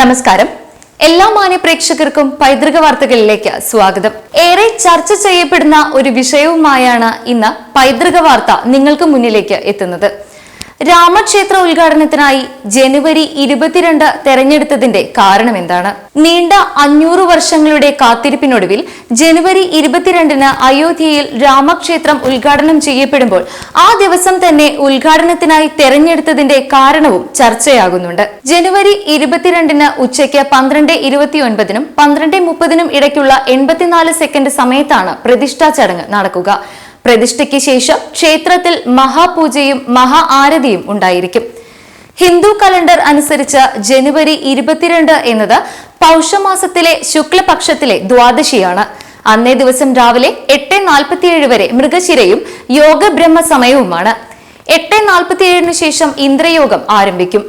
നമസ്കാരം. എല്ലാ മാന്യപ്രേക്ഷകർക്കും പൈതൃക വാർത്തകളിലേക്ക് സ്വാഗതം. ഏറെ ചർച്ച ചെയ്യപ്പെടുന്ന ഒരു വിഷയവുമായാണ് ഇന്ന് പൈതൃക വാർത്ത നിങ്ങൾക്ക് മുന്നിലേക്ക് എത്തുന്നത്. രാമക്ഷേത്ര ഉദ്ഘാടനത്തിനായി ജനുവരി ഇരുപത്തിരണ്ട് തെരഞ്ഞെടുത്തതിന്റെ കാരണം എന്താണ്? നീണ്ട അഞ്ഞൂറ് വർഷങ്ങളുടെ കാത്തിരിപ്പിനൊടുവിൽ ജനുവരി ഇരുപത്തിരണ്ടിന് അയോധ്യയിൽ രാമക്ഷേത്രം ഉദ്ഘാടനം ചെയ്യപ്പെടുമ്പോൾ ആ ദിവസം തന്നെ ഉദ്ഘാടനത്തിനായി തെരഞ്ഞെടുത്തതിന്റെ കാരണവും ചർച്ചയാകുന്നുണ്ട്. ജനുവരി ഇരുപത്തിരണ്ടിന് ഉച്ചയ്ക്ക് പന്ത്രണ്ട് ഇരുപത്തിയൊൻപതിനും പന്ത്രണ്ട് മുപ്പതിനും ഇടയ്ക്കുള്ള എൺപത്തിനാല് സെക്കൻഡ് സമയത്താണ് പ്രതിഷ്ഠാ ചടങ്ങ് നടക്കുക. പ്രതിഷ്ഠയ്ക്ക് ശേഷം ക്ഷേത്രത്തിൽ മഹാപൂജയും മഹാ ആരതിയും ഉണ്ടായിരിക്കും. ഹിന്ദു കലണ്ടർ അനുസരിച്ച് ജനുവരി ഇരുപത്തിരണ്ട് എന്നത് പൗഷമാസത്തിലെ ശുക്ലപക്ഷത്തിലെ ദ്വാദശിയാണ്. അന്നേ ദിവസം രാവിലെ എട്ട് നാൽപ്പത്തിയേഴ് വരെ മൃഗശിരയും യോഗ ബ്രഹ്മ സമയവുമാണ്. എട്ട് നാൽപ്പത്തിയേഴിനു ശേഷം ഇന്ദ്രയോഗം ആരംഭിക്കും.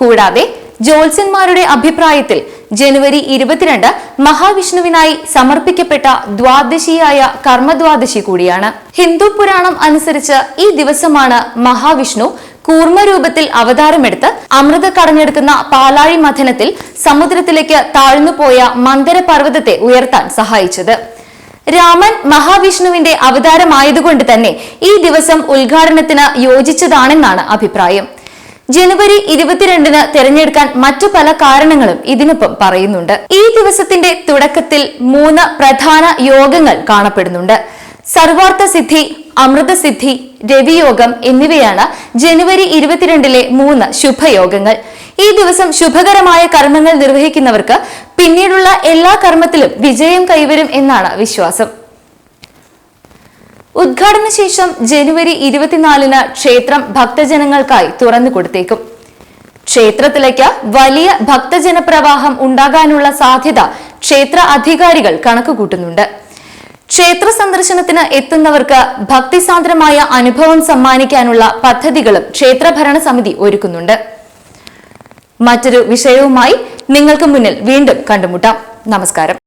കൂടാതെ ജ്യോത്സ്യന്മാരുടെ അഭിപ്രായത്തിൽ ജനുവരി ഇരുപത്തിരണ്ട് മഹാവിഷ്ണുവിനായി സമർപ്പിക്കപ്പെട്ട ദ്വാദശിയായ കർമ്മദ്വാദശി കൂടിയാണ്. ഹിന്ദു പുരാണം അനുസരിച്ച് ഈ ദിവസമാണ് മഹാവിഷ്ണു കൂർമ്മരൂപത്തിൽ അവതാരമെടുത്ത് അമൃത കടഞ്ഞെടുക്കുന്ന പാലാഴി മഥനത്തിൽ സമുദ്രത്തിലേക്ക് താഴ്ന്നുപോയ മന്ദര പർവതത്തെ ഉയർത്താൻ സഹായിച്ചത്. രാമൻ മഹാവിഷ്ണുവിന്റെ അവതാരമായതുകൊണ്ട് തന്നെ ഈ ദിവസം ഉദ്ഘാടനത്തിന് യോജിച്ചതാണെന്നാണ് അഭിപ്രായം. ജനുവരി ഇരുപത്തിരണ്ടിന് തെരഞ്ഞെടുക്കാൻ മറ്റു പല കാരണങ്ങളും ഇതിനൊപ്പം പറയുന്നുണ്ട്. ഈ ദിവസത്തിന്റെ തുടക്കത്തിൽ മൂന്ന് പ്രധാന യോഗങ്ങൾ കാണപ്പെടുന്നുണ്ട്. സർവാർത്ഥ സിദ്ധി അമൃതസിദ്ധി രവിയോഗം എന്നിവയാണ് ജനുവരി ഇരുപത്തിരണ്ടിലെ മൂന്ന് ശുഭയോഗങ്ങൾ. ഈ ദിവസം ശുഭകരമായ കർമ്മങ്ങൾ നിർവഹിക്കുന്നവർക്ക് പിന്നീടുള്ള എല്ലാ കർമ്മത്തിലും വിജയം കൈവരും എന്നാണ് വിശ്വാസം. ഉദ്ഘാടന ശേഷം ജനുവരി ഇരുപത്തിനാലിന് ക്ഷേത്രം ഭക്തജനങ്ങൾക്കായി തുറന്നു കൊടുത്തേക്കും. ക്ഷേത്രത്തിലേക്ക് വലിയ ഭക്തജന പ്രവാഹം ഉണ്ടാകാനുള്ള സാധ്യത ക്ഷേത്ര അധികാരികൾ കണക്കുകൂട്ടുന്നുണ്ട്. ക്ഷേത്ര സന്ദർശനത്തിന് എത്തുന്നവർക്ക് ഭക്തിസാന്ദ്രമായ അനുഭവം സമ്മാനിക്കാനുള്ള പദ്ധതികളും ക്ഷേത്ര ഭരണസമിതി ഒരുക്കുന്നുണ്ട്. മറ്റൊരു വിഷയവുമായി നിങ്ങൾക്ക് മുന്നിൽ വീണ്ടും കണ്ടുമുട്ടാം. നമസ്കാരം.